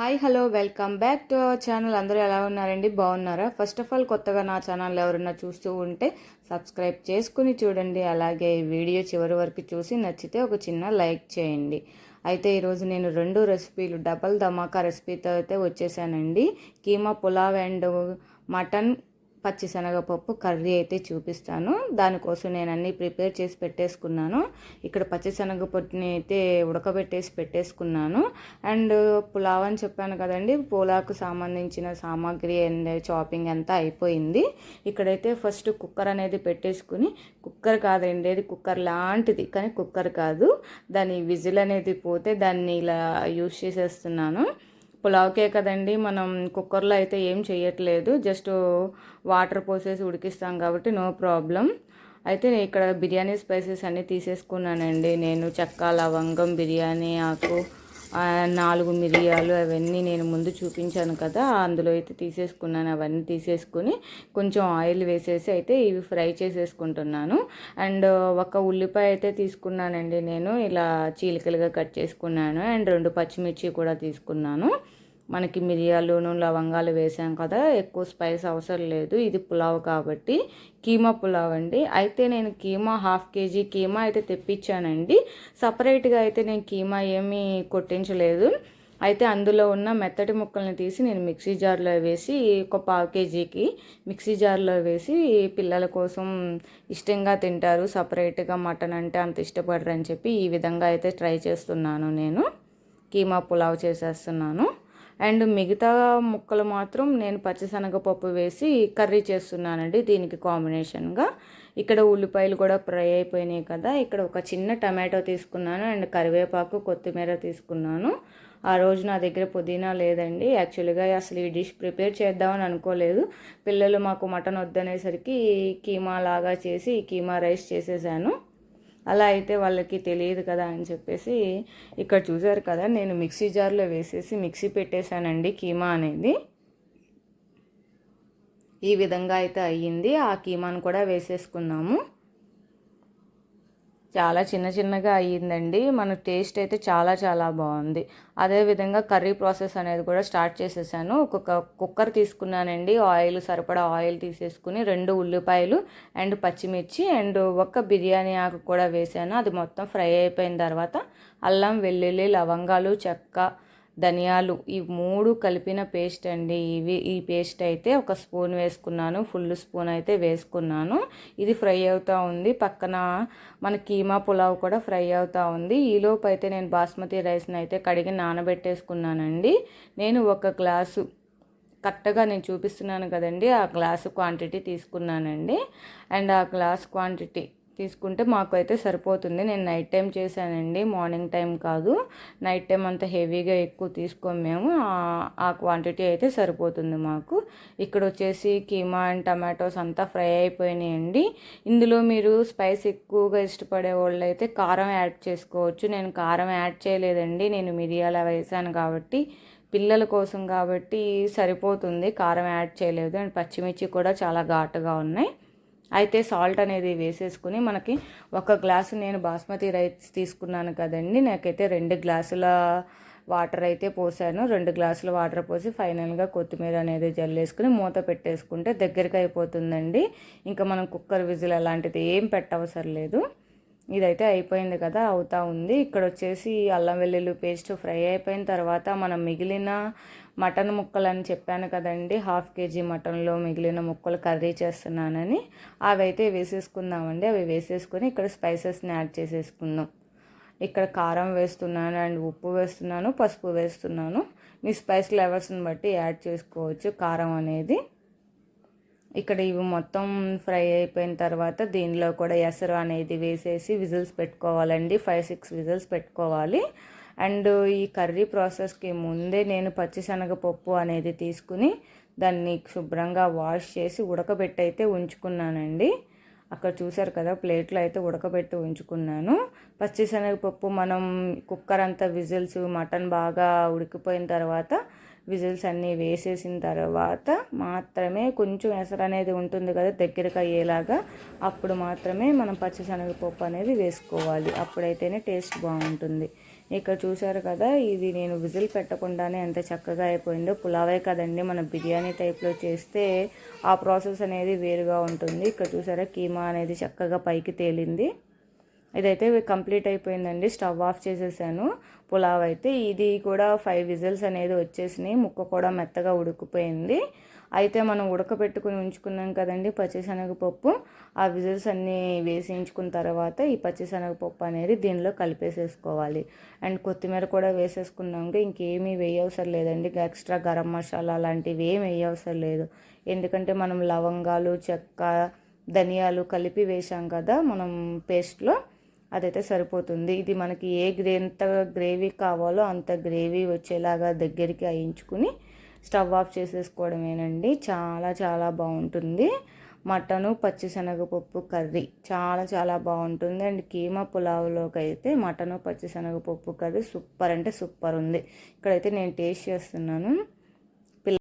Hi hello welcome back to our channel. అందరూ ఎలా ఉన్నారండి? బాగున్నారా? ఫస్ట్ ఆఫ్ ఆల్ కొత్తగా నా ఛానల్ ఎవరైనా చూస్తూ ఉంటే సబ్స్క్రైబ్ చేసుకుని చూడండి. అలాగే ఈ వీడియో చివరి వరకు చూసి నచ్చితే ఒక చిన్న లైక్ చేయండి. అయితే ఈరోజు నేను రెండు రెసిపీలు డబల్ ధమాకా రెసిపీతో అయితే వచ్చేసానండి. కీమా పులావ్ అండ్ మటన్ పచ్చిశనగపప్పు కర్రీ అయితే చూపిస్తాను. దానికోసం నేను అన్నీ ప్రిపేర్ చేసి పెట్టేసుకున్నాను. ఇక్కడ పచ్చిశనగపప్పుని అయితే ఉడకబెట్టేసి పెట్టేసుకున్నాను. అండ్ పులావ్ అని చెప్పాను కదండి పులావ్కు సంబంధించిన సామాగ్రి అండ్ చాపింగ్ అంతా అయిపోయింది. ఇక్కడైతే ఫస్ట్ కుక్కర్ అనేది పెట్టేసుకుని కుక్కర్ కాదండి అది కుక్కర్ లాంటిది కానీ కుక్కర్ కాదు. దాని విజిల్ అనేది పోతే దాన్ని ఇలా యూస్ చేసేస్తున్నాను. పులావ్కే కదండి మనం కుక్కర్లో అయితే ఏం చేయట్లేదు జస్ట్ వాటర్ పోసేసి ఉడికిస్తాం కాబట్టి నో ప్రాబ్లం. అయితే ఇక్కడ బిర్యానీ స్పైసెస్ అన్నీ తీసేసుకున్నానండి. నేను చెక్క లవంగం బిర్యానీ ఆకు నాలుగు మిరియాలు అవన్నీ నేను ముందు చూపించాను కదా అందులో అయితే తీసేసుకున్నాను. అవన్నీ తీసేసుకుని కొంచెం ఆయిల్ వేసేసి అయితే ఇవి ఫ్రై చేసేసుకుంటున్నాను. అండ్ ఒక ఉల్లిపాయ అయితే తీసుకున్నానండి నేను ఇలా చీలికలుగా కట్ చేసుకున్నాను. అండ్ రెండు పచ్చిమిర్చి కూడా తీసుకున్నాను. మనకి మిరియాలును లవంగాలు వేసాం కదా ఎక్కువ స్పైస్ అవసరం లేదు. ఇది పులావ్ కాబట్టి కీమా పులావ్ అండి. అయితే నేను కీమా హాఫ్ కేజీ కీమా అయితే తెప్పించానండి. సపరేట్గా అయితే నేను కీమా ఏమీ కొట్టించలేదు. అయితే అందులో ఉన్న మెత్తటి ముక్కల్ని తీసి నేను మిక్సీ జార్లో వేసి ఒక పావు కేజీకి మిక్సీ జార్లో వేసి పిల్లల కోసం ఇష్టంగా తింటారు. సపరేట్గా మటన్ అంటే అంత ఇష్టపడరు అని చెప్పి ఈ విధంగా అయితే ట్రై చేస్తున్నాను నేను. కీమా పులావ్ చేసేస్తున్నాను. అండ్ మిగతా ముక్కలు మాత్రం నేను పచ్చిశనగపప్పు వేసి కర్రీ చేస్తున్నానండి దీనికి కాంబినేషన్గా. ఇక్కడ ఉల్లిపాయలు కూడా ఫ్రై అయిపోయినాయి కదా ఇక్కడ ఒక చిన్న టమాటో తీసుకున్నాను అండ్ కరివేపాకు కొత్తిమీర తీసుకున్నాను. ఆ రోజు నా దగ్గర పుదీనా లేదండి. యాక్చువల్గా అసలు ఈ డిష్ ప్రిపేర్ చేద్దామని అనుకోలేదు. పిల్లలు మాకు మటన్ వద్దనేసరికి కీమా లాగా చేసి కీమా రైస్ చేసేసాను. అలా అయితే వాళ్ళకి తెలియదు కదా అని చెప్పేసి ఇక్కడ చూసారు కదా నేను మిక్సీ జార్లో వేసేసి మిక్సీ పెట్టేశానండి కీమా అనేది. ఈ విధంగా అయితే అయ్యింది. ఆ కీమాను కూడా వేసేసుకున్నాము. చాలా చిన్న చిన్నగా అయ్యిందండి. మన టేస్ట్ అయితే చాలా చాలా బాగుంది. అదేవిధంగా కర్రీ ప్రాసెస్ అనేది కూడా స్టార్ట్ చేసేసాను. ఒక కుక్కర్ తీసుకున్నానండి. ఆయిల్ సరిపడా ఆయిల్ తీసేసుకుని రెండు ఉల్లిపాయలు అండ్ పచ్చిమిర్చి అండ్ ఒక బిర్యానీ ఆకు కూడా వేసాను. అది మొత్తం ఫ్రై అయిపోయిన తర్వాత అల్లం వెల్లుల్లి లవంగాలు చెక్క ధనియాలు ఈ మూడు కలిపిన పేస్ట్ అండి. ఇవి ఈ పేస్ట్ అయితే ఒక స్పూన్ వేసుకున్నాను. ఫుల్ స్పూన్ అయితే వేసుకున్నాను. ఇది ఫ్రై అవుతూ ఉంది. పక్కన మన కీమా పులావ్ కూడా ఫ్రై అవుతూ ఉంది. ఈలోపు అయితే నేను బాస్మతి రైస్ని అయితే కడిగి నానబెట్టేసుకున్నానండి. నేను ఒక గ్లాసు కరెక్ట్గా నేను చూపిస్తున్నాను కదండి ఆ గ్లాసు క్వాంటిటీ తీసుకున్నానండి. అండ్ ఆ గ్లాస్ క్వాంటిటీ తీసుకుంటే మాకు అయితే సరిపోతుంది. నేను నైట్ టైం చేశానండి. మార్నింగ్ టైం కాదు. నైట్ టైం అంత హెవీగా ఎక్కువ తీసుకోము మేము. ఆ క్వాంటిటీ అయితే సరిపోతుంది మాకు. ఇక్కడ వచ్చేసి కీమా అండ్ టమాటోస్ అంతా ఫ్రై అయిపోయినాయండి. ఇందులో మీరు స్పైస్ ఎక్కువగా ఇష్టపడే వాళ్ళు అయితే కారం యాడ్ చేసుకోవచ్చు. నేను కారం యాడ్ చేయలేదండి. నేను మిరియాల వేసాను కాబట్టి పిల్లల కోసం కాబట్టి సరిపోతుంది. కారం యాడ్ చేయలేదు. అండ్ పచ్చిమిర్చి కూడా చాలా ఘాటుగా ఉన్నాయి. అయితే సాల్ట్ అనేది వేసేసుకుని మనకి ఒక గ్లాసు నేను బాస్మతి రైస్ తీసుకున్నాను కదండి. నాకైతే రెండు గ్లాసుల వాటర్ అయితే పోసాను. రెండు గ్లాసుల వాటర్ పోసి ఫైనల్గా కొత్తిమీర అనేది జల్లేసుకుని మూత పెట్టేసుకుంటే దగ్గరికి అయిపోతుందండి. ఇంకా మనం కుక్కర్ విజిల్ అలాంటిది ఏం పెట్టవసరం లేదు. ఇదైతే అయిపోయింది కదా అవుతా ఉంది. ఇక్కడ వచ్చేసి అల్లం వెల్లుల్లి పేస్ట్ ఫ్రై అయిపోయిన తర్వాత మనం మిగిలిన మటన్ ముక్కలు అని చెప్పాను కదండి హాఫ్ కేజీ మటన్లో మిగిలిన ముక్కలు కర్రీ చేస్తున్నానని. అవి అయితే వేసేసుకుందామండి. అవి వేసేసుకొని ఇక్కడ స్పైసెస్ని యాడ్ చేసేసుకుందాం. ఇక్కడ కారం వేస్తున్నాను అండ్ ఉప్పు వేస్తున్నాను పసుపు వేస్తున్నాను. మీ స్పైస్ లెవెల్స్ని బట్టి యాడ్ చేసుకోవచ్చు కారం అనేది. ఇక్కడ ఇవి మొత్తం ఫ్రై అయిపోయిన తర్వాత దీనిలో కూడా ఎసరు అనేది వేసేసి విజిల్స్ పెట్టుకోవాలండి. ఫైవ్ సిక్స్ విజిల్స్ పెట్టుకోవాలి. అండ్ ఈ కర్రీ ప్రాసెస్కి ముందే నేను పచ్చిశనగపప్పు అనేది తీసుకుని దాన్ని శుభ్రంగా వాష్ చేసి ఉడకబెట్టి అయితే ఉంచుకున్నానండి. అక్కడ చూసారు కదా ప్లేట్లో అయితే ఉడకబెట్టి ఉంచుకున్నాను. పచ్చిశనగపప్పు మనం కుక్కర్ అంతా విజిల్స్ మటన్ బాగా ఉడికిపోయిన తర్వాత విజిల్స్ అన్నీ వేసేసిన తర్వాత మాత్రమే కొంచెం ఎసరు అనేది ఉంటుంది కదా దగ్గరకు అయ్యేలాగా అప్పుడు మాత్రమే మనం పచ్చిశనగపప్పు అనేది వేసుకోవాలి. అప్పుడైతేనే టేస్ట్ బాగుంటుంది. ఇక్కడ చూసారు కదా ఇది నేను విజిల్ పెట్టకుండానే ఎంత చక్కగా అయిపోయిందో. పులావే కదండి మన బిర్యానీ టైప్లో చేస్తే ఆ ప్రాసెస్ అనేది వేరుగా ఉంటుంది. ఇక్కడ చూసారా కీమా అనేది చక్కగా పైకి తేలింది. ఇదైతే కంప్లీట్ అయిపోయిందండి. స్టవ్ ఆఫ్ చేసేసాను. పులావ్ అయితే ఇది కూడా ఫైవ్ విజిల్స్ అనేది వచ్చేసినాయి. ముక్క కూడా మెత్తగా ఉడికిపోయింది. అయితే మనం ఉడకబెట్టుకుని ఉంచుకున్నాం కదండి పచ్చిశనగపప్పు. ఆ విజిల్స్ అన్నీ వేసించుకున్న తర్వాత ఈ పచ్చిశనగపప్పు అనేది దీనిలో కలిపేసేసుకోవాలి. అండ్ కొత్తిమీర కూడా వేసేసుకున్నాక ఇంకేమీ వేయవసరం లేదండి. ఎక్స్ట్రా గరం మసాలా లాంటివి ఏమి వేయవసరం లేదు. ఎందుకంటే మనం లవంగాలు చెక్క ధనియాలు కలిపి వేసాం కదా మనం పేస్ట్లో అదైతే సరిపోతుంది. ఇది మనకి ఏ గ్రే ఎంత గ్రేవీ కావాలో అంత గ్రేవీ వచ్చేలాగా దగ్గరికి అయించుకుని స్టవ్ ఆఫ్ చేసేసుకోవడమేనండి. చాలా చాలా బాగుంటుంది. మటను పచ్చిశనగపప్పు కర్రీ చాలా చాలా బాగుంటుంది. అండ్ కీమా పులావ్లోకి అయితే మటను పచ్చిశనగపప్పు కర్రీ సూపర్ అంటే సూపర్ ఉంది. ఇక్కడైతే నేను టేస్ట్ చేస్తున్నాను.